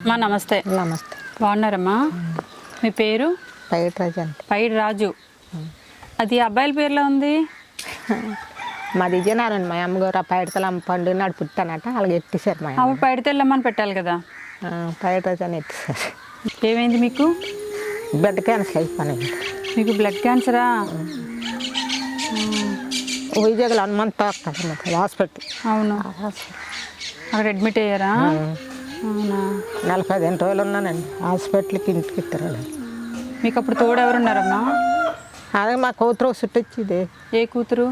మా నమస్తే. నమస్తే. బాగున్నారమ్మా? మీ పేరు? బయట రాజు అంటే పైడి రాజు అది అబ్బాయిల పేర్లో ఉంది? మాది విజయనగరం మా అమ్మగారు ఆ పైడతల పండు నాడు పుట్టానట అలాగే ఎత్తేసారు మా అమ్మ అప్పుడు పైడి తెల్లమ్మని పెట్టాలి కదా? పైడ రాజు అని ఎత్తేసారు ఏమైంది మీకు? బిడ్డ క్యాన్సర్ అయిపోయింది. మీకు బ్లడ్ క్యాన్సరా? విజయగల హనుమంత్ హాస్పిటల్. అవును. అక్కడ అడ్మిట్ అయ్యారా? అవునా? నలభై ఐదు రోజులు ఉన్నానండి. హాస్పిటల్కి ఇంటికి ఇస్తారు మీకు అప్పుడు తోడు ఎవరున్నారమ్మా అదే మా కూతురు చుట్టొచ్చింది ఏ కూతురు?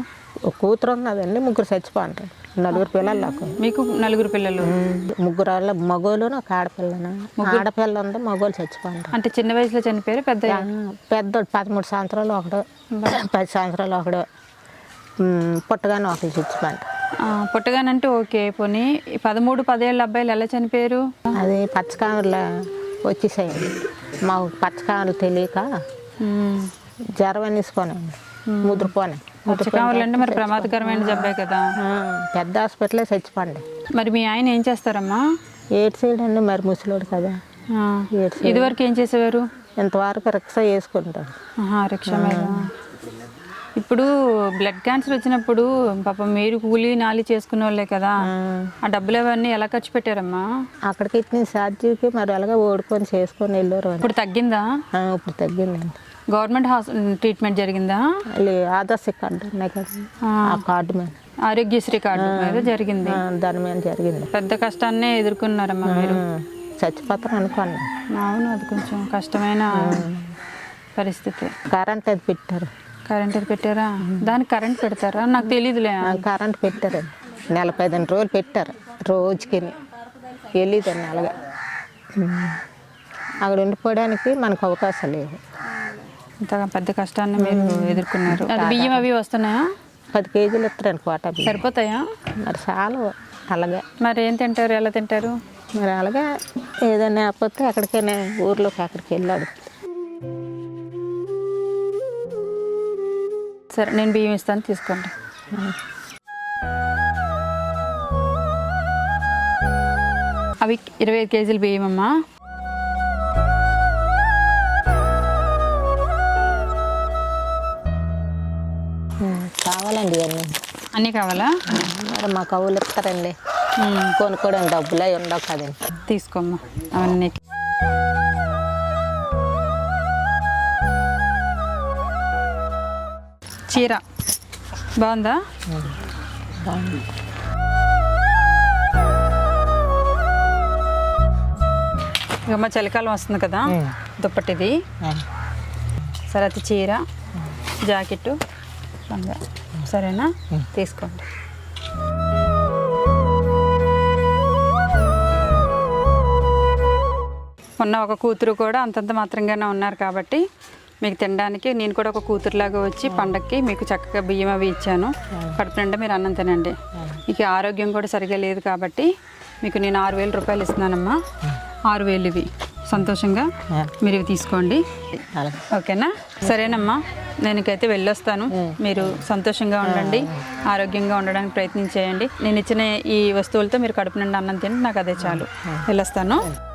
ఒక కూతురు ఉన్నదండి ముగ్గురు చచ్చిపోంటారు నలుగురు పిల్లలు నాకు. మీకు నలుగురు పిల్లలు? ముగ్గురు వాళ్ళ మగోళ్ళును ఒక ఆడపిల్లను. ఆడపిల్ల ఉంది మగోళ్ళు చచ్చిపోంటారు అంటే చిన్న వయసులో చనిపోయారు పెద్ద పెద్దోడు పదమూడు సంవత్సరాలు ఒకడు పది సంవత్సరాలు ఒకడు పుట్టగానే ఒకటి చచ్చిపోంట ఆ, పుట్టగానంటే ఓకే పోనీ. పదమూడు పదేళ్ళ అబ్బాయిలు ఎలా చనిపోయారు? అది పచ్చకామర్లో వచ్చేసాయండి మాకు పచ్చకామర్లు తెలియక. జ్వరం అనేసుకోనండి ముద్రపోనే పచ్చకామర్లు అంటే మరి ప్రమాదకరమైన జబ్బే కదా. పెద్ద హాస్పిటలే చచ్చిపోండి. మరి మీ ఆయన ఏం చేస్తారమ్మా? ఏడు సైడ్ అండి మరి ముసలోడు కదా. ఇదివరకు ఏం చేసేవారు? ఇంతవరకు రిక్షా వేసుకుంటాడు. ఆహా, రిక్షా మీద. ఇప్పుడు బ్లడ్ క్యాన్సర్ వచ్చినప్పుడు పాపం మీరు కూలీ నాలి చేసుకునే వాళ్ళే కదా ఆ. డబ్బులు అవన్నీ ఎలా ఖర్చు పెట్టారమ్మా? అక్కడికి ఇచ్చిన ఛార్జీకి మరి అలాగే ఓడుకొని చేసుకొని వెళ్ళారు ఇప్పుడు తగ్గిందా? ఇప్పుడు తగ్గిందండి. గవర్నమెంట్ హాస్ ట్రీట్మెంట్ జరిగిందా? ఆదర్శ కార్డు ఉన్నాయి కదా ఆ, కార్డు మీద. ఆరోగ్యశ్రీ కార్డు మీద జరిగింది. దాని మీద జరిగింది. పెద్ద కష్టాన్నే ఎదుర్కొన్నారమ్మా మీరు. ఉమ్, చచ్చిపోతాను అనుకోండి అవును అది కొంచెం కష్టమైన పరిస్థితి. కరెంట్ అది పెట్టారు. కరెంట్ అది పెట్టారా? దానికి కరెంట్ పెడతారా? నాకు తెలియదులే కరెంట్ పెట్టారండి నెల పదిహేను రోజులు పెట్టారు. రోజుకి వెళ్ళేదండి అలాగే ఉమ్. అక్కడ ఉండిపోవడానికి మనకు అవకాశం లేదు. ఇంత పెద్ద కష్టాన్ని మీరు ఎదుర్కొన్నారు. అది బియ్యం అవి వస్తున్నాయా? పది కేజీలు ఇస్తారండి కోట. సరిపోతాయా? మరి చాలు అలాగే. మరి ఏం తింటారు? ఎలా తింటారు? మరి అలాగే ఏదైనా లేకపోతే ఎక్కడికైనా ఊర్లోకి అక్కడికి వెళ్ళాడు సరే నేను బియ్యం ఇస్తాను తీసుకోండి. అవి ఇరవై ఐదు కేజీలు బియ్యం అమ్మా. ఉమ్, కావాలండి ఇవన్నీ. అన్నీ కావాలా? మరి మా కవులు ఇస్తారండి. ఉమ్, కొనుక్కోవడానికి డబ్బులు అవి ఉండవు కదండి. తీసుకోమ్మా అవన్నీ. చీర. బాగుందా? బాగుంది. ఇక మా చలికాలం వస్తుంది కదా. దుప్పటిది. సరే అది చీర జాకెట్టు లంగా. సరేనా? తీసుకోండి. ఉన్న ఒక కూతురు కూడా అంతంత మాత్రంగానే ఉన్నారు కాబట్టి మీకు తినడానికి నేను కూడా ఒక కూతురులాగా వచ్చి పండక్కి మీకు చక్కగా బియ్యం అవి ఇచ్చాను. కడుపు నిండా మీరు అన్నం తినండి. మీకు ఆరోగ్యం కూడా సరిగా లేదు కాబట్టి మీకు నేను ఆరు వేల రూపాయలు ఇస్తున్నానమ్మా. ఆరు వేలు ఇవి. సంతోషంగా మీరు ఇవి తీసుకోండి. ఓకేనా? సరేనమ్మా. నేను ఇకైతే వెళ్ళొస్తాను మీరు సంతోషంగా ఉండండి. ఆరోగ్యంగా ఉండడానికి ప్రయత్నం చేయండి. నేను ఇచ్చిన ఈ వస్తువులతో మీరు కడుపు నిండా అన్నం తిని నాకు అదే చాలు. వెళ్ళొస్తాను.